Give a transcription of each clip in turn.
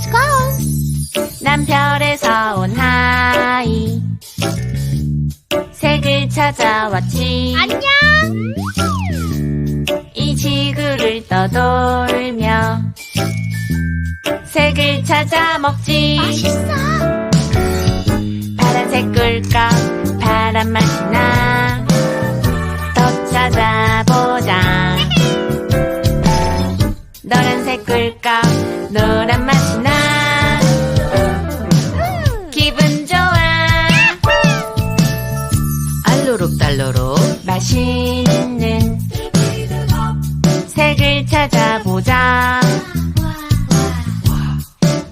Let's go. 남별에서 온 하이 색을 찾아왔지 안녕. 이 지구를 떠돌며 색을 찾아 먹지 맛있어. 파란색 꿀꺽 파란 맛이 나. 더 찾아보자. 노란색 꿀꺽 노란 맛 알로록달로록 맛있는 색을 찾아보자.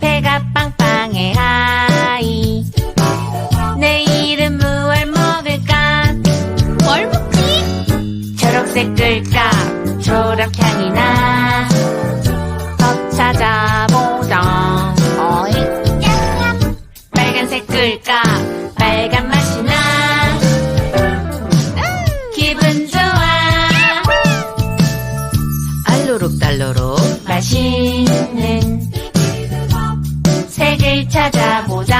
배가 빵빵해 하이. 내일은 무얼 먹을까? 뭘 먹지? 초록색 꿀꺽 초록향이 나. 더 찾아보자. 어이. 빨간색 꿀꺽 빨간 맛있는 색을 찾아보자.